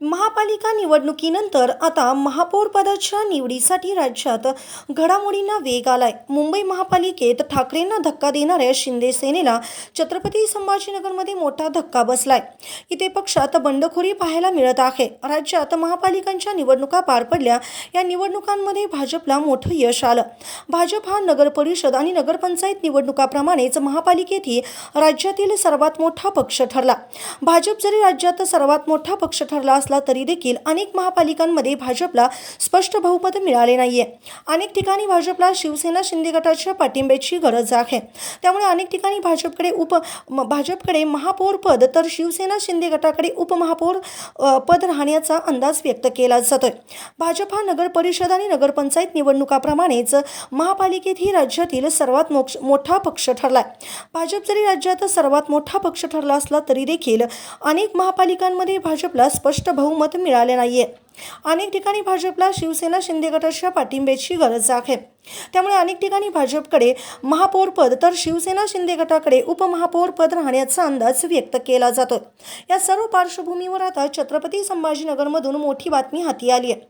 महापालिका निवडणुकीनंतर आता महापौर पदाच्या निवडीसाठी राज्यात घडामोडींना वेग आलाय. मुंबई महापालिकेत ठाकरेंना धक्का देणाऱ्या शिंदे सेनेला छत्रपती संभाजीनगरमध्ये मोठा धक्का बसलाय. इथे पक्षात बंडखोरी पाहायला मिळत आहे. राज्यात महापालिकांच्या निवडणुका पार पडल्या. या निवडणुकांमध्ये भाजपला मोठं यश आलं. भाजप हा नगर परिषद आणि नगरपंचायत निवडणुकाप्रमाणेच महापालिकेतही राज्यातील सर्वात मोठा पक्ष ठरला. भाजप जरी राज्यात सर्वात मोठा पक्ष ठरला असला तरी देखील अनेक महापालिकांमध्ये भाजपला स्पष्ट बहुमत मिळाले नाहीये. अनेक ठिकाणी भाजपला शिवसेना शिंदे गटाच्या पाठिंब्याची गरज आहे. त्यामुळे अनेक ठिकाणी भाजपकडे उप भाजपकडे महापौर पद तर शिवसेना शिंदे गटाकडे उपमहापौर पद राहण्याचा अंदाज व्यक्त केला जातोय. भाजप हा नगर परिषद आणि नगरपंचायत निवडणुकाप्रमाणेच महापालिकेतही राज्यातील सर्वात मोक्ष मोठा पक्ष ठरलाय. भाजप जरी राज्यात सर्वात मोठा पक्ष ठरला असला तरी देखील अनेक महापालिकांमध्ये भाजपला स्पष्ट बहुमत मिळाले नाहीये. अनेक ठिकाणी भाजपला शिवसेना शिंदे गटाच्या पाठिंब्याची गरज आहे. त्यामुळे अनेक ठिकाणी भाजपकडे महापौरपद तर शिवसेना शिंदे गटाकडे उपमहापौरपद राहण्याचा अंदाज व्यक्त केला जातो या सर्व पार्श्वभूमीवर आता छत्रपती संभाजीनगरमधून मोठी बातमी हाती आली आहे.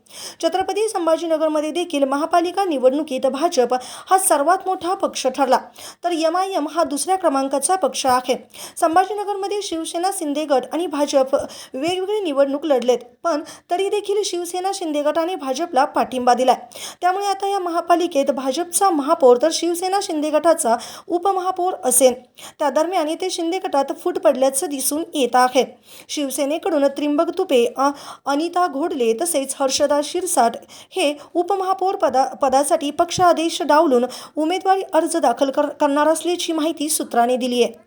छत्रपती संभाजीनगरमध्ये देखील महापालिका निवडणुकीत भाजप हा सर्वात मोठा पक्ष ठरला. तर यम आय एम हा दुसऱ्या क्रमांकाचा पक्ष आहे. संभाजीनगरमध्ये शिवसेना शिंदे गट आणि भाजप वेगवेगळी निवडणूक लढलेत. पण तरी देखील शिवसेना शिंदे गटाने भाजपला पाठिंबा दिलाय. त्यामुळे आता या महापालिकेत भाजपचा महापौर तर शिवसेना शिंदे गटाचा उपमहापौर असेल. त्या दरम्यान येथे शिंदे गटात फूट पडल्याचं दिसून येत आहे. शिवसेनेकडून त्रिंबक तुपे अ- अनिता घोडले तसेच हर्षदा शिरसाट हे उपमहापौर पदा पदासाठी पक्ष आदेश डावलून उमेदवारी अर्ज दाखल कर करणार असल्याची माहिती सूत्रांनी दिली आहे.